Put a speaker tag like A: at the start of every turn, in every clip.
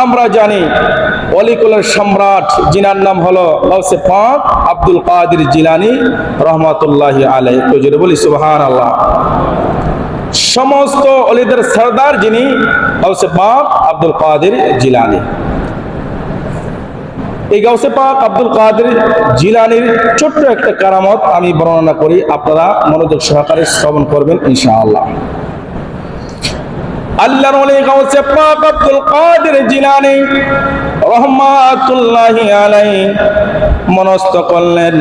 A: আমরা জানি, অলিকুলের সম্রাট, জিনার নাম হলো পাক আব্দুল কাদির জিলানি, রহমাতুল্লাহ আলাই একটু জোরে বলি সুবহান আল্লাহ সমস্ত অলিদের সর্দার যিনি গৌসে পাক আব্দুল কাদির জিলানি। এই গাউসে পাক আব্দুল কাদের জিলানির ছোট্ট একটা কারামত আমি বর্ণনা করি, আপনারা মনোযোগ সহকারে শ্রবণ করবেন, ইনশাআল্লাহ। আল্লাহর ওলি গাউসে পাক আব্দুল কাদের জিলানি রহমাতুল্লাহি আলাইহি মনস্থ করলেন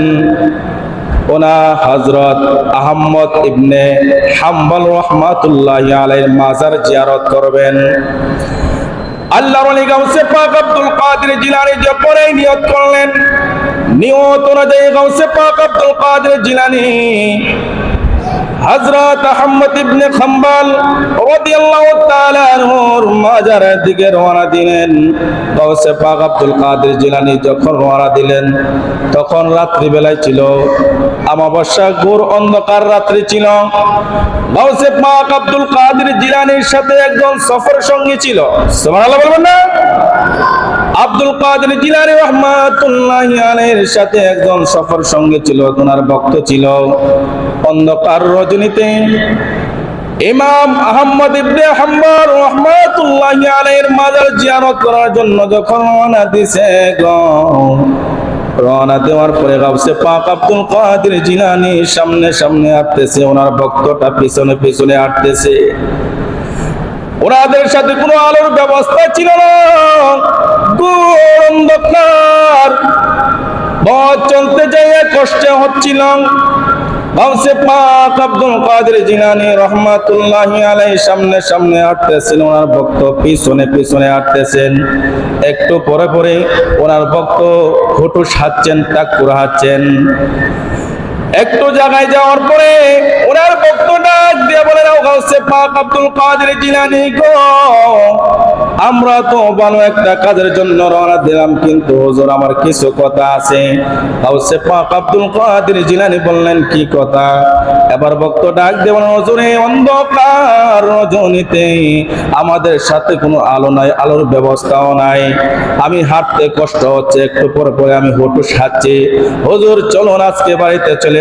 A: ওনা হযরত আহমদ ইবনে হাম্বল রহমাতুল্লাহি আলাইহির মাজার জিয়ারত করবেন। আল্লাহর ওলি গাউসে পাক আব্দুল কাদের জিলানী যখন এই নিয়ত করলেন নিয়ত অনুযায়ী গাউসে পাক আব্দুল কাদের জিলানী হযরত আহমদ ইবনে খাম্বাল রাদিয়াল্লাহু তাআলা আনহুর মাজারের দিকে রওনা দিলেন। গাউসে পাক আব্দুল কাদের জিলানী যখন রওনা দিলেন, তখন রাত্রি বেলায় ছিল। আমাবস্যা ঘোর অন্ধকার রাত্রি ছিল। গাউসে পাক আব্দুল কাদের জিলানীর সাথে একজন সফর সঙ্গী ছিল। সুবহানাল্লাহ বলবেন না? আব্দুল কাদের জিলানী রহমাতুল্লাহি আলাইহির সাথে একজন সফর সঙ্গে ছিল, ওনার ভক্ত ছিল। অন্ধকার রজনীতে ইমাম আহমদ ইবনে হাম্বল রহমাতুল্লাহি আলাইহির মাজার জিয়ারত করার জন্য যখন রওনা দিছে গো, রওনা দেওয়ার পরে গাউসে পাক আব্দুল কাদের জিলানী সামনে সামনে হাঁটতেছে ওনার ভক্তটা পিছনে পিছনে হাঁটতেছে ওনাদের সাথে কোনো আলোর ব্যবস্থা ছিল না। চলতে যেয়ে কষ্টে হচ্ছিল গাউসে পাক আব্দুল সামনে সামনে ওনার ভক্ত পিছনে পিছনে একটু পরে পরে ওনার ভক্ত হুটু সাচ্ছেন টাকুর হাঁটছেন। একটু জায়গায় যাওয়ার পরে ওনার ভক্ত ডাক দিয়ে বলে গাউসে পাক আব্দুল কাদের জিলানী গো। আমরা তো ভালো একটা কাজের জন্য রওনা দিলাম, কিন্তু হুজুর, আমার কিছু কথা আছে। গাউসে পাক আব্দুল কাদের জিলানী বললেন, কি কথা? এবার ভক্ত ডাক দিয়ে বলেন হুজুর, অন্ধকার রজনীতে আমাদের সাথে কোনো আলো নাই, আলোর ব্যবস্থাও নাই। আমি হাঁটতে কষ্ট হচ্ছে, একটু পরে পরে আমি হুটু সাচ্ছি হুজুর, চলুন আজকে বাড়িতে চলে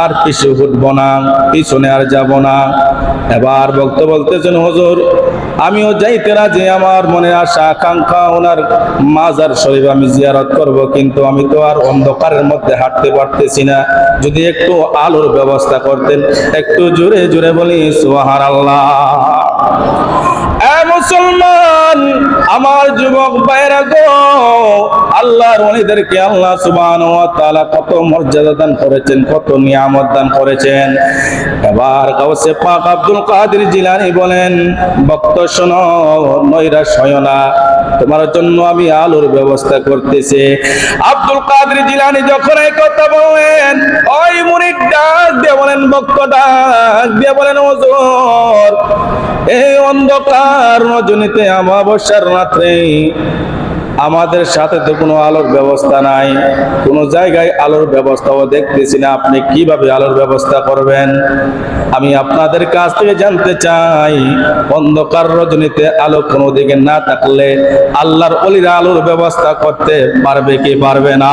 A: আর পিছু উঠব না, পিছনে আর যাব না। এবার ভক্ত বলতেছেন, হুজুর, আমিও যাইতে রাজি, আমার মনে আশা, আকাঙ্ক্ষা ওনার মাজার শরীফ আমি জিয়ারত করব, কিন্তু আমি তো আর অন্ধকারের মধ্যে হাঁটতে পারতেছি না। যদি একটু আলোর ব্যবস্থা করতেন, একটু জোরে জোরে বলি সোহার আল্লাহ মুসলমান আমার যুবক বাইরা গো, আল্লাহর ওলিদেরকে আল্লাহ তাআলা কত মর্যাদা দান করেছেন, কত নিয়ামত দান করেছেন। এবার গাউসে পাক আব্দুল কাদের জিলানী বলেন, ভক্ত শোনো নৈরাশ হয় না, তোমার জন্য আমি আলোর ব্যবস্থা করতেছি। আব্দুল কাদের জিলানী যখন এই কথা বলেন, ওই মুরিদ ডাক দিয়ে বলেন, ভক্ত ডাক দিয়ে বলেন ওজোর এই অন্ধকার রজনীতে, অমাবস্যার রাত্রে আমাদের সাথে তো কোনো আলোর ব্যবস্থা নাই। কোনো জায়গায় আলোর ব্যবস্থাও দেখতেছি না। আপনি কীভাবে আলোর ব্যবস্থা করবেন? আমি আপনাদের কাছ থেকে জানতে চাই, অন্ধকার রজনীতে আলো কোনো দিকে না থাকলে আল্লাহর অলিরা আলোর ব্যবস্থা করতে পারবে কি পারবে না?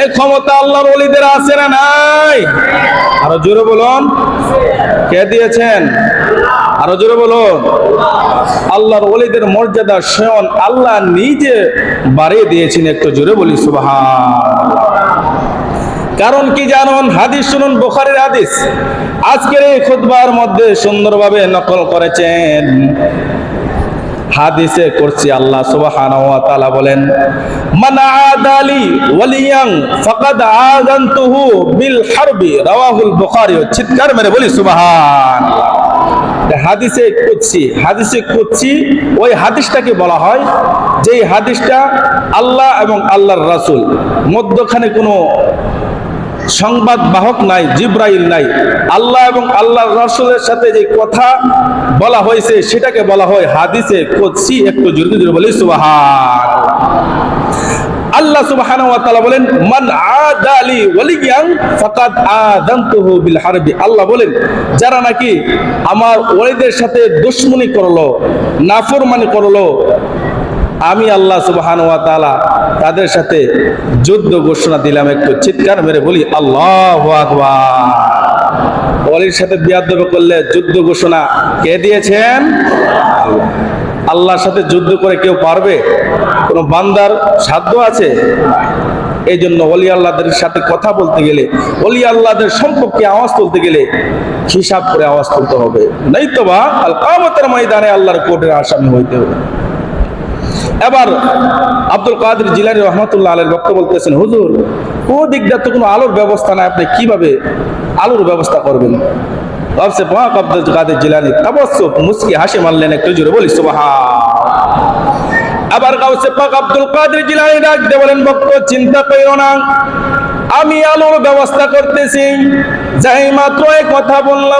A: এই ক্ষমতা আল্লাহর অলিদের আছে না নাই? আরও জোরে বলুন। কে দিয়েছেন? আরও জোরে বলুন। আল্লাহর ওলিদের মর্যাদা স্বয়ং আল্লাহ নিজে বাড়িয়ে দিয়েছেন, একটু জোরে বলি, সুবহান। কারণ কি জানুন? হাদিস শুনুন, বোখারের হাদিস। আজকের এই খুতবার মধ্যে সুন্দরভাবে নকল করেছেন। হাদিসে করছি আল্লাহ সুবহানাহু ওয়া বলেন, মান আদালি ওয়ালিয়ান ফাকাদ আযানতুহু বিল হারবি রাওয়াহুল বুখারী। চিৎকার মেরে বলি সুবহানাল্লাহ হাদিসে কুদসি হাদিসে কুদসি, ওই হাদিসটাকে বলা হয় যেই হাদিসটা আল্লাহ এবং আল্লাহর রাসূল, মধ্যখানে কোনো সংবাদ বাহক নাই, জিব্রাইল নাই, আল্লাহ এবং আল্লাহর রাসূলের সাথে যে কথা বলা হয়েছে সেটাকে বলা হয় হাদিসে কুদসি, একটু জোরে জোরে বলি সুবহান আল্লাহ সুবহানাহু ওয়া তাআলা বলেন, মান আদালি ওয়ালিয়ান ফাকাদ আযানতুহু বিল হারবি। আল্লাহ বলেন, যারা নাকি আমার ওলিদের সাথে দুশমনি করল, নাফরমানি করল, আমি আল্লাহ সুবহানাহু ওয়া তাআলা তাদের সাথে যুদ্ধ ঘোষণা দিলাম। একটু চিৎকার মেরে বলি, আল্লাহু আকবার। ওলির সাথে বিয়াদব করলে যুদ্ধ ঘোষণা কে দিয়েছেন? আল্লাহ। আল্লাহর সাথে যুদ্ধ করে কেউ পারবে? কোনো বান্দার সাধ্য আছে? এই জন্য অলি আল্লাহদের সাথে কথা বলতে গেলে, অলি আল্লাহদের সম্পর্কে আওয়াজ তুলতে গেলে হিসাব করে আওয়াজ তুলতে হবে। নাই তো বা কামতের ময়দানে আল্লাহর কোর্টের আসামি হইতে হবে। এবার আব্দুল কাদের জিলানি রহমতুল্লাহ আলের বক্তব্য বলতেছেন, হুজুর ও তো কোনো আলোর ব্যবস্থা নাই? আপনি কীভাবে আলোর ব্যবস্থা করবেন? ভাবছে পাক আব্দুল কাদের জিলানি তাবস্সুক মুসকি হাসি মারলেন একটু জোরে বলি আবার গাউসে পাক আব্দুল কাদের জিলানি ডাক দে, বলেন, ভক্ত, চিন্তা কইও না। আমি আলোর ব্যবস্থা করতেছি। যাই মাত্র কথা বলল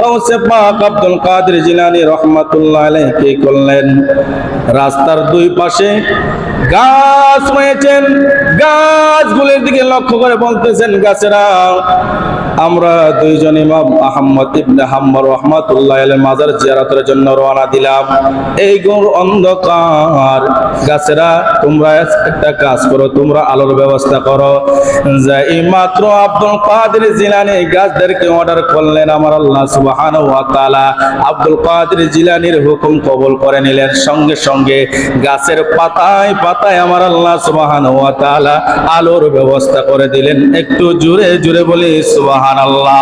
A: গো পাক আব্দুল কাদের জিলানি রহমাতুল্লাহ আলাইহি করলেন? রাস্তার দুই পাশে গাছ রয়েছেন গাছগুলোর দিকে লক্ষ্য করে বলতেছেন, গাছেরা, আমরা দুইজন ইমাম আহমদ ইবনে হাম্মর রহমাতুল্লাহ আলাইহির মাজার জিয়ারতের জন্য রওনা দিলাম। এই ঘোর অন্ধকার। গাছেরা, তোমরা একটা কাজ করো, তোমরা আলোর ব্যবস্থা করো। যাই মাত্র আব্দুল কাদের জিলানি গাছদেরকে অর্ডার করলেন আমার আল্লাহ আব্দুল কাদের জিলানির হুকুম কবুল করে নিলেন। সঙ্গে সঙ্গে গাছের পাতায় পাতায় আমার আল্লাহ সুবহানাহু ওয়া তাআলা আলোর ব্যবস্থা করে দিলেন। একটু জুড়ে জুড়ে বলি সুবহানাল্লাহ।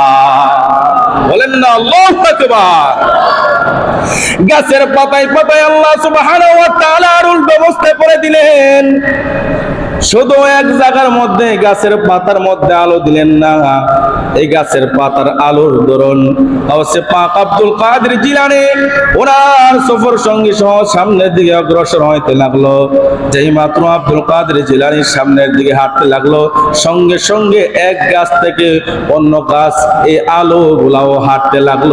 A: বলেন না, আল্লাহু আকবার। গাছের পাতায় পাতায় আল্লাহ সুবহানাহু ওয়া তাআলা আলোর ব্যবস্থা করে দিলেন। শুধু এক জায়গার মধ্যে, গাছের পাতার মধ্যে আলো দিলেন না। এই গাছের পাতার আলোর দরুন অবশ্য পাক আব্দুল কাদের জিলানি ওনার সফর সঙ্গী সহ সামনের দিকে অগ্রসর হইতে লাগল। যেই মাত্র আব্দুল কাদের জিলানির সামনের দিকে হাঁটতে লাগল, সঙ্গে সঙ্গে এক গাছ থেকে অন্য গাছ এই আলো গুলাও হাঁটতে লাগল।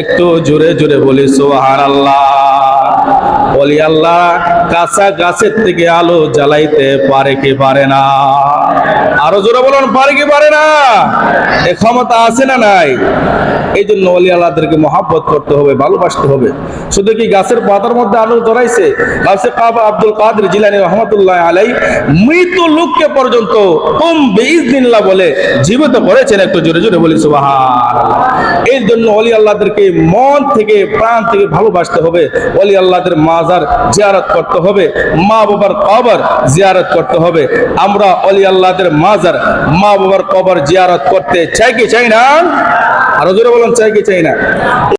A: একটু জোরে জোরে বলি সোহার আল্লাহ বলি, আল্লাহ কাঁচা গাছের থেকে আলো জ্বালাইতে পারে কি পারে না? আরও জোরে বলুন, পারে কি পারে না? এ ক্ষমতা আছে না নাই? এই জন্য অলি আল্লাহদেরকে মহাব্বত করতে হবে, ভালোবাসতে হবে। শুধু কি গাছের পাতার মধ্যে আলো ধরাইছে গাছে কাবা আব্দুল কাদের জিলানি রহমতুল্লাহ আলাই মৃত লোককে পর্যন্ত তুম বিইজনিল্লাহ বলে জীবিত করেছেন একটু জোরে জোরে বলি, সুবহানাল্লাহ। এই জন্য অলি আল্লাহদেরকে মন থেকে, প্রাণ থেকে ভালোবাসতে হবে। অলি আল্লাহদের মাজার জিয়ারত করতে হবে, মা বাবার কবর জিয়ারত করতে হবে। আমরা অলি আল্লাহদের মাজার, মা বাবার কবর জিয়ারত করতে চাই কি চাই না? আরও জোরে বলুন, চাই কি চাই না?